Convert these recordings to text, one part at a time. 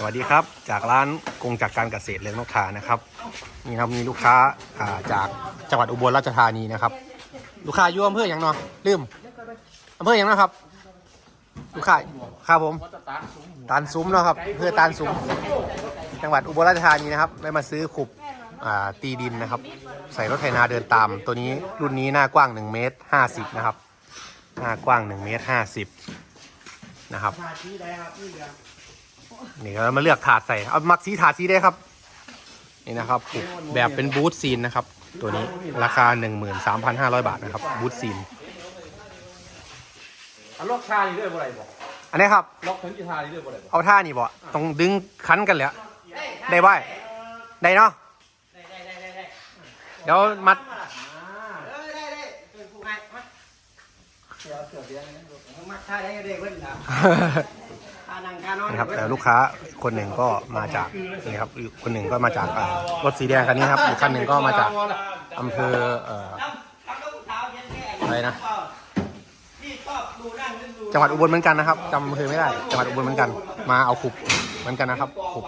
สวัสดีครับ จากร้านกงจากการเกษตรเลี้ยงนกทานะครับนี่ครับมีลูกค้าอ่าจากจังหวัดอุบลราชธานีนะครับ ลูกค้าอยู่อำเภออย่างเนาะลืมอำเภออย่างนะครับ ลูกค้าครับผมตานซุ้มเนาะครับอำเภอตานซุ้มจังหวัดอุบลราชธานีนะครับได้มาซื้อขุบอ่าตีดินนะครับ ใส่รถไถนาเดินตาม ตัวนี้รุ่นนี้หน้ากว้าง1เมตร50นะครับหน้ากว้าง1เมตร50นะครับ นี่ก็มาเลือกถาดใส่เอามักสีถาดสีได้ครับ นี่นะครับปลูกแบบเป็นบูทซีนนะครับ ตัวนี้ราคา 13,500 บาทนะครับบูทซีนเอาล็อกชานี่ด้วยบ่ได้บ่อันนี้ครับ ล็อกถึงกีทานี่ด้วยบ่ได้บ่เอาท่านี่บ่ต้องดึงคันกันเลยอะได้ไหมได้เนาะเดี๋ยวมัดเออได้ได้เป็นผู้ให้มาเสือเสือเบี้ยนี่ผมมักท่าได้เด็กเพิ่นนะท่า นั่งท่านอนนะครับแต่ลูกค้าคนหนึ่งก็มาจากนี่ครับอีกคนหนึ่งก็มาจากอ่ารถสีแดงคันนี้ครับอีกคันหนึ่งก็มาจากอำเภอเอ่อทำลูกเท้าเย็นแค่อะไรนะพี่ชอบดูนั่งดูจังหวัดอุบลเหมือนกันนะครับจำอำเภอไม่ได้จังหวัดอุบลเหมือนกัน มาเอาขุบเหมือนกันนะครับขุบ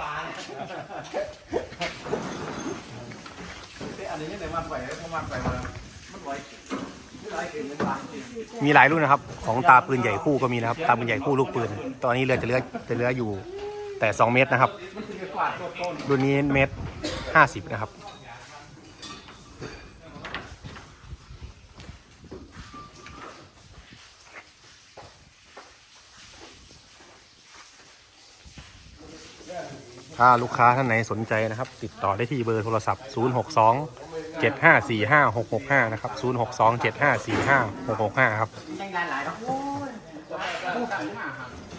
อันนี้ยังได้มาไปเพราะมาไปมามันบ่อยไม่ไรเกินเงินบาท มีหลายรุ่นนะครับ ของตาปืนใหญ่คู่ก็มีนะครับ ตาปืนใหญ่คู่ลูกปืน ตอนนี้เรือจะเรือจะเรืออยู่แต่ 2 เมตรนะครับ รุ่นนี้เมตรห้าสิบนะครับ ถ้าลูกค้าท่านไหนสนใจนะครับ ติดต่อได้ที่เบอร์โทรศัพท์ 062 7545 665นะครับ062 7545 665ครับแจ้งได้หลาครับโอ้ย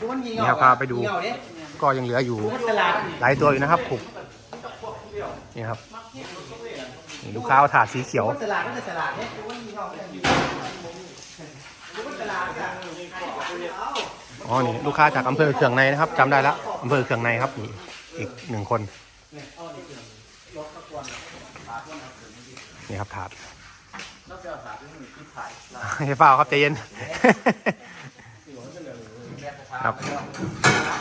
ดูมันยิงนี่ครับพาไปดูยิงเอาดิก็ยังเหลืออยู่หลายตัวอยู่นะครับขุบนี่ครับลูกค้าเอาถาดสีเขียวอ๋อนี่ลูกค้าจากอำเภอเขื่องในนะครับจำได้แล้วอำเภอเขื่องในครับนี่อีกหนึ่งคน นี่ครับถาดให้เปล่าครับใจเย็นครับ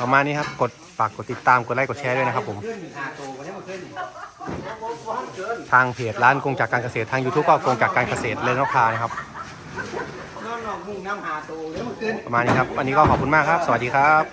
ประมาณนี้ครับ กดฝากกดติดตาม กดไลค์ กดแชร์ด้วยนะครับผมขึ้นหาโตวันนี้มันขึ้นทางเพจร้านกงจากการเกษตร ทาง YouTube ก็กงจากการเกษตรเลยนกพานะครับนอนนอนมุ่งน้ำหาโตเดี๋ยวมันขึ้นประมาณนี้ครับวันนี้ก็ขอบคุณมากครับ สวัสดีครับ